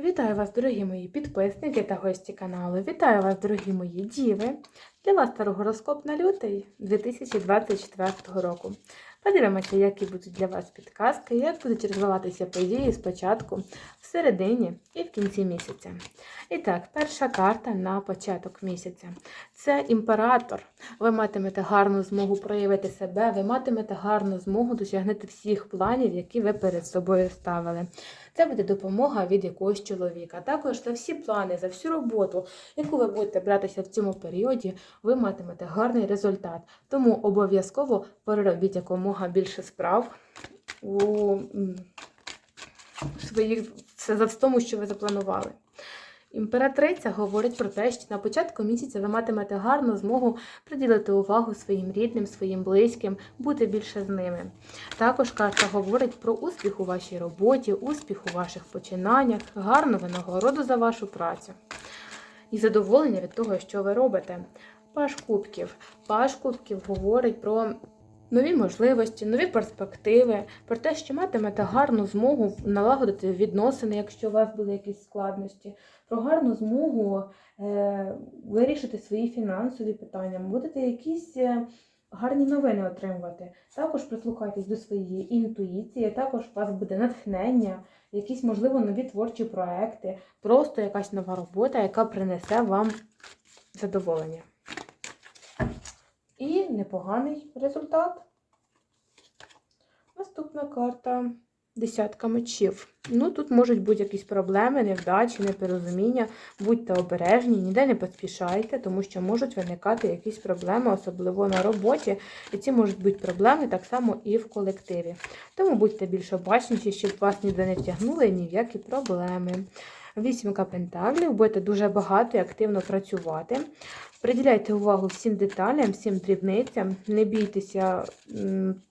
Вітаю вас, дорогі мої підписники та гості каналу. Вітаю вас, дорогі мої діви. Для вас старогороскоп на лютий 2024 року. Подивимося, які будуть для вас підказки, як будуть розвиватися події спочатку, в середині і в кінці місяця. І так, перша карта на початок місяця. Це імператор. Ви матимете гарну змогу проявити себе, ви матимете гарну змогу досягнути всіх планів, які ви перед собою ставили. Це буде допомога від якогось чоловіка. Також за всі плани, за всю роботу, яку ви будете братися в цьому періоді, ви матимете гарний результат. Тому обов'язково переробіть якомога більше справ у своїх все за тому, що ви запланували. Імператриця говорить про те, що на початку місяця ви матимете гарну змогу приділити увагу своїм рідним, своїм близьким, бути більше з ними. Також карта говорить про успіх у вашій роботі, успіх у ваших починаннях, гарну винагороду за вашу працю і задоволення від того, що ви робите. Паш кубків. Паш кубків говорить про нові можливості, нові перспективи, про те, що матимете гарну змогу налагодити відносини, якщо у вас були якісь складності, про гарну змогу е, вирішити свої фінансові питання, будете якісь. е, Гарні новини отримувати. Також прислухайтесь до своєї інтуїції, також у вас буде натхнення, якісь, можливо, нові творчі проекти, просто якась нова робота, яка принесе вам задоволення. І непоганий результат. Наступна карта десятка мечів. Ну, тут можуть бути якісь проблеми, невдачі, непорозуміння. Будьте обережні, ніде не поспішайте, тому що можуть виникати якісь проблеми, особливо на роботі. І ці можуть бути проблеми так само і в колективі. Тому будьте більш обачніші, щоб вас ніде не втягнули ні в які проблеми. Вісімка пентаклів, будете дуже багато і активно працювати. Приділяйте увагу всім деталям, всім дрібницям. Не бійтеся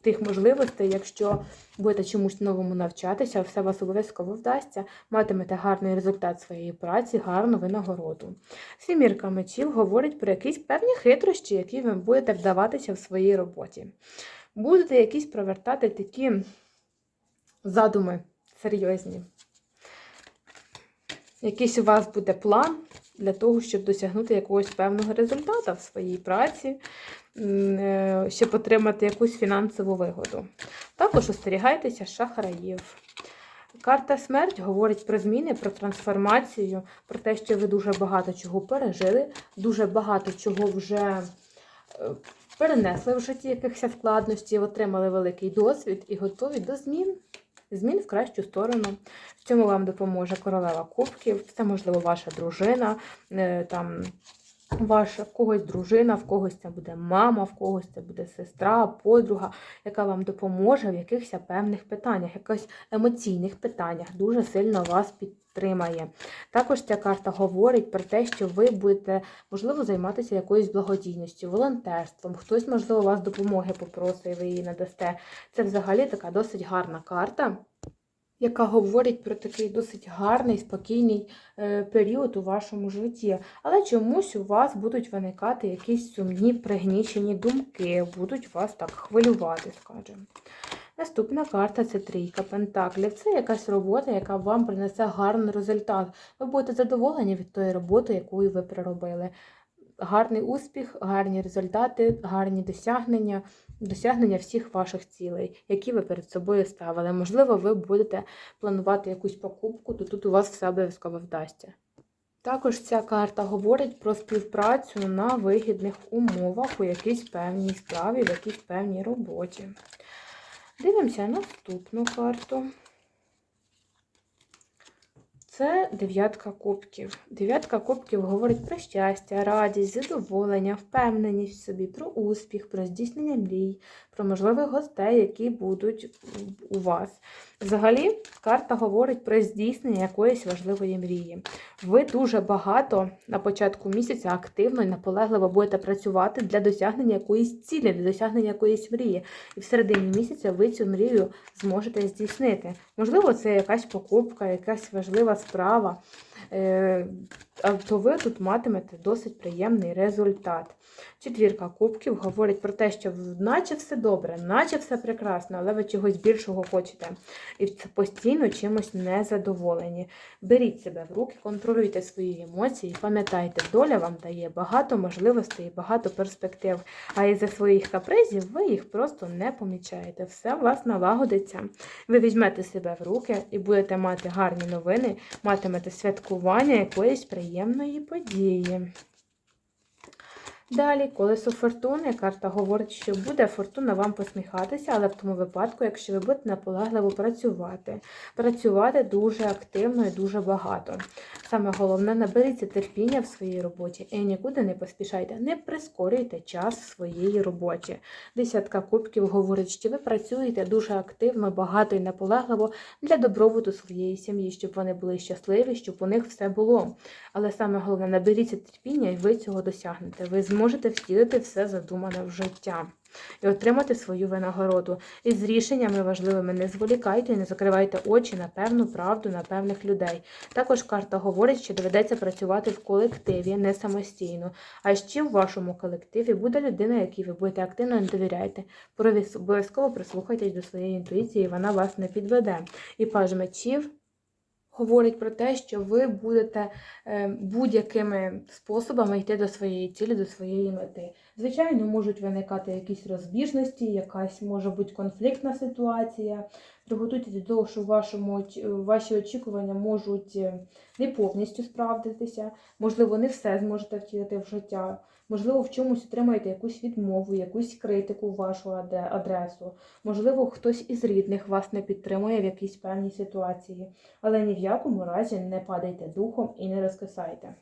тих можливостей, якщо будете чомусь новому навчатися, все вас обов'язково вдасться. Матимете гарний результат своєї праці, гарну винагороду. Сімірка мечів говорить про якісь певні хитрощі, які ви будете вдаватися в своїй роботі. Будете якісь провертати такі задуми серйозні. Якийсь у вас буде план для того, щоб досягнути якогось певного результату в своїй праці, е, щоб отримати якусь фінансову вигоду. Також остерігайтеся шахраїв. Карта смерть говорить про зміни, про трансформацію, про те, що ви дуже багато чого пережили, дуже багато чого вже е, перенесли в житті якихось складностей, отримали великий досвід і готові до змін. Змін в кращу сторону. В цьому вам допоможе королева кубків. Це, можливо, ваша дружина, е, там ваша в когось дружина, в когось це буде мама, в когось це буде сестра, подруга, яка вам допоможе в якихось певних питаннях, якихось емоційних питаннях, дуже сильно вас підтримає. Також ця карта говорить про те, що ви будете, можливо, займатися якоюсь благодійністю, волонтерством. Хтось, можливо, вас допомоги попросить, ви її надасте. Це взагалі така досить гарна карта. Яка говорить про такий досить гарний, спокійний е, період у вашому житті. Але чомусь у вас будуть виникати якісь сумні, пригнічені думки, будуть вас так хвилювати, скажімо. Наступна карта це трійка пентаклів. Це якась робота, яка вам принесе гарний результат. Ви будете задоволені від тої роботи, яку ви проробили. Гарний успіх, гарні результати, гарні досягнення, досягнення всіх ваших цілей, які ви перед собою ставили. Можливо, ви будете планувати якусь покупку, то тут у вас все обов'язково вдасться. Також ця карта говорить про співпрацю на вигідних умовах у якійсь певній справі, в якійсь певній роботі. Дивимося наступну карту. Це дев'ятка кубків. Дев'ятка кубків говорить про щастя, радість, задоволення, впевненість в собі, про успіх, про здійснення мрій, про можливих гостей, які будуть у вас. Взагалі, карта говорить про здійснення якоїсь важливої мрії. Ви дуже багато на початку місяця активно і наполегливо будете працювати для досягнення якоїсь цілі, для досягнення якоїсь мрії. І в середині місяця ви цю мрію зможете здійснити. Можливо, це якась покупка, якась важлива справа. Е, то ви тут матимете досить приємний результат. Четвірка кубків говорить про те, що наче все добре, наче все прекрасно, але ви чогось більшого хочете. І постійно чимось незадоволені. Беріть себе в руки, контролюйте свої емоції, пам'ятайте, доля вам дає багато можливостей, і багато перспектив. А із-за своїх капризів ви їх просто не помічаєте. Все у вас налагодиться. Ви візьмете себе в руки і будете мати гарні новини, матимете святкування якоїсь приємної події. Далі, колесо фортуни. Карта говорить, що буде фортуна вам посміхатися, але в тому випадку, якщо ви будете наполегливо працювати. Працювати дуже активно і дуже багато. Саме головне, наберіться терпіння в своїй роботі і нікуди не поспішайте, не прискорюйте час в своїй роботі. Десятка кубків говорить, що ви працюєте дуже активно, багато і наполегливо для добробуту своєї сім'ї, щоб вони були щасливі, щоб у них все було. Але саме головне, наберіться терпіння, і ви цього досягнете. Ви зможете втілити все задумане в життя і отримати свою винагороду. І з рішеннями важливими не зволікайте і не закривайте очі на певну правду, на певних людей. Також карта говорить, що доведеться працювати в колективі, не самостійно. А ще в вашому колективі буде людина, якій ви будете активно не довіряєте. Обов'язково прислухайтесь до своєї інтуїції, вона вас не підведе. І паж мечів говорить про те, що ви будете е, будь-якими способами йти до своєї цілі, до своєї мети. Звичайно, можуть виникати якісь розбіжності, якась може бути конфліктна ситуація. Приготуйтесь до того, що вашому, ваші очікування можуть е, не повністю справдитися, можливо, не все зможете втілити в життя. Можливо, в чомусь отримаєте якусь відмову, якусь критику в вашу адресу. Можливо, хтось із рідних вас не підтримує в якійсь певній ситуації. Але ні в якому разі не падайте духом і не розкисайте.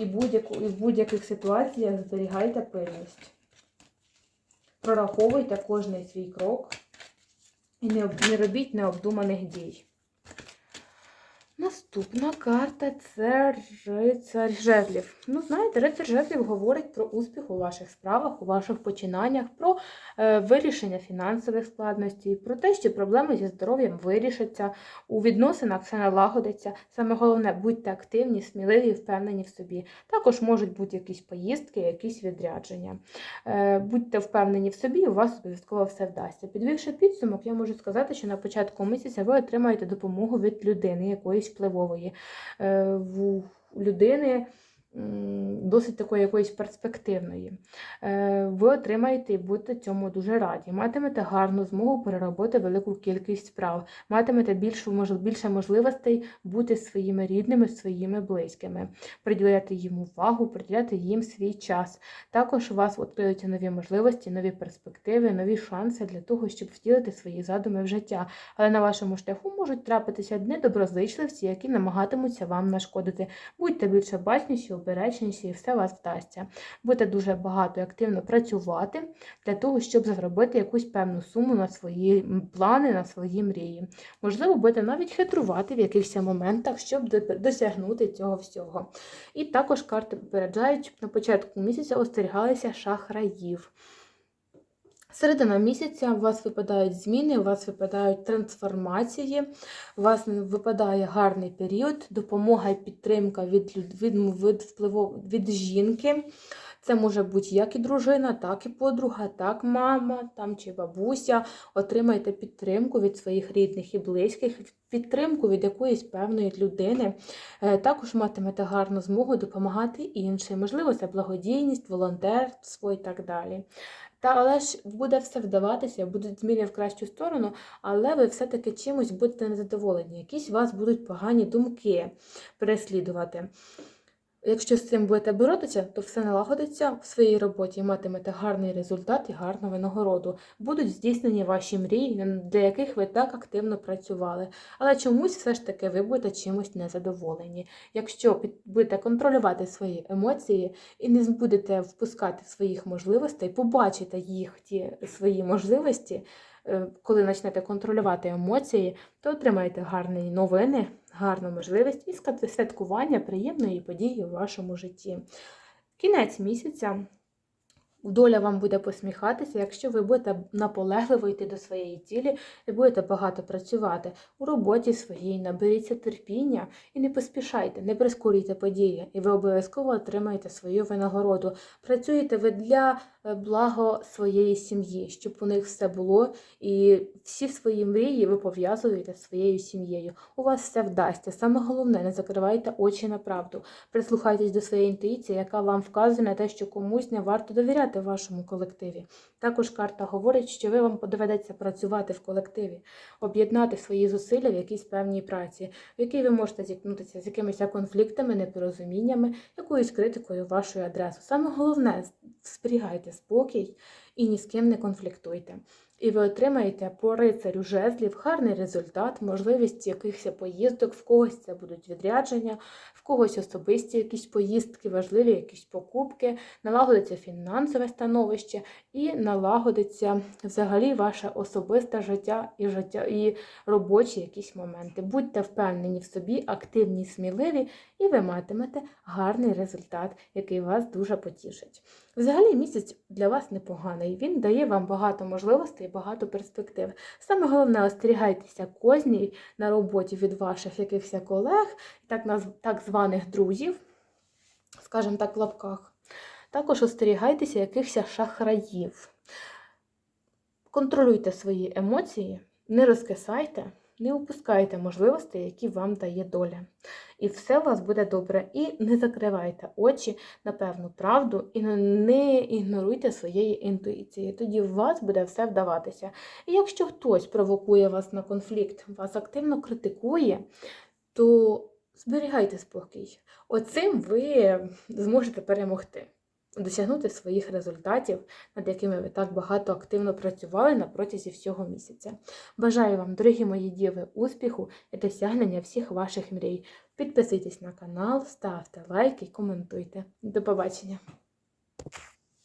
І, будь і в будь-яких ситуаціях зберігайте пильність. Прораховуйте кожний свій крок і не, робіть необдуманих дій. Наступна карта це рицар жезлів. Ну, знаєте, рицар жезлів говорить про успіх у ваших справах, у ваших починаннях, про е, вирішення фінансових складностей, про те, що проблеми зі здоров'ям вирішаться, у відносинах все налагодиться. Саме головне, будьте активні, сміливі, впевнені в собі. Також можуть бути якісь поїздки, якісь відрядження. Е, будьте впевнені в собі, у вас обов'язково все вдасться. Підвівши підсумок, я можу сказати, що на початку місяця ви отримаєте допомогу від людини, якоїсь впливової е, в людини досить такої якоїсь перспективної. Е, ви отримаєте і будете цьому дуже раді. Матимете гарну змогу переробити велику кількість справ, матимете більшу, більше можливостей бути своїми рідними, своїми близькими, приділяти їм увагу, приділяти їм свій час. Також у вас відкриються нові можливості, нові перспективи, нові шанси для того, щоб втілити свої задуми в життя. Але на вашому шляху можуть трапитися недоброзичливці, які намагатимуться вам нашкодити. Будьте більше бачніші, обережніші, і все у вас вдасться. Будете дуже багато і активно працювати для того, щоб заробити якусь певну суму на свої плани, на свої мрії. Можливо, будете навіть хитрувати в якихось моментах, щоб досягнути цього всього. І також карти попереджають, щоб на початку місяця остерігалися шахраїв. Середина місяця у вас випадають зміни, у вас випадають трансформації, у вас випадає гарний період, допомога і підтримка від від, від, впливу, від жінки. Це може бути як і дружина, так і подруга, так мама там чи бабуся. Отримайте підтримку від своїх рідних і близьких, підтримку від якоїсь певної людини. Е, також матимете гарну змогу допомагати іншим. Можливо, це благодійність, волонтерство і так далі. Та але ж буде все вдаватися, будуть зміни в кращу сторону, але ви все-таки чимось будете незадоволені. Якісь вас будуть погані думки переслідувати. Якщо з цим будете боротися, то все налагодиться в своїй роботі, матимете гарний результат і гарну винагороду. Будуть здійснені ваші мрії, для яких ви так активно працювали. Але чомусь все ж таки ви будете чимось незадоволені. Якщо будете контролювати свої емоції і не будете впускати своїх можливостей, побачите їх ті свої можливості. Е, коли почнете контролювати емоції, то отримаєте гарні новини, гарну можливість і святкування приємної події у вашому житті. Кінець місяця Доля вам буде посміхатися, якщо ви будете наполегливо йти до своєї цілі і будете багато працювати у роботі своїй, наберіться терпіння і не поспішайте, не прискорюйте події, і ви обов'язково отримаєте свою винагороду. Працюєте ви для благо своєї сім'ї, щоб у них все було, і всі свої мрії ви пов'язуєте з своєю сім'єю. У вас все вдасться. Саме головне, не закривайте очі на правду. Прислухайтесь до своєї інтуїції, яка вам вказує на те, що комусь не варто довіряти вашому колективі. Також карта говорить, що ви вам доведеться працювати в колективі, об'єднати свої зусилля в якійсь певній праці, в якій ви можете зіткнутися з якимись конфліктами, непорозуміннями, якоюсь критикою в вашу адресу. Саме головне зберігайте спокій і ні з ким не конфліктуйте. І ви отримаєте по рицарю жезлів гарний результат, можливість якихось поїздок, в когось це будуть відрядження, в когось особисті якісь поїздки, важливі якісь покупки, налагодиться фінансове становище і налагодиться взагалі ваше особисте життя і життя і робочі якісь моменти. Будьте впевнені в собі, активні, сміливі, і ви матимете гарний результат, який вас дуже потішить. Взагалі місяць для вас непоганий. Він дає вам багато можливостей, багато перспектив. Саме головне, остерігайтеся козній на роботі від ваших якихось колег, так, так званих друзів, скажімо так, в лапках. Також остерігайтеся якихось шахраїв. Контролюйте свої емоції, не розкисайте, не упускайте можливостей, які вам дає доля. І все у вас буде добре. І не закривайте очі на певну правду і не ігноруйте своєї інтуїції. Тоді у вас буде все вдаватися. І якщо хтось провокує вас на конфлікт, вас активно критикує, то зберігайте спокій. Оцим ви зможете перемогти, досягнути своїх результатів, над якими ви так багато активно працювали на протязі всього місяця. Бажаю вам, дорогі мої діви, успіху і досягнення всіх ваших мрій. Підписуйтесь на канал, ставте лайки, коментуйте. До побачення!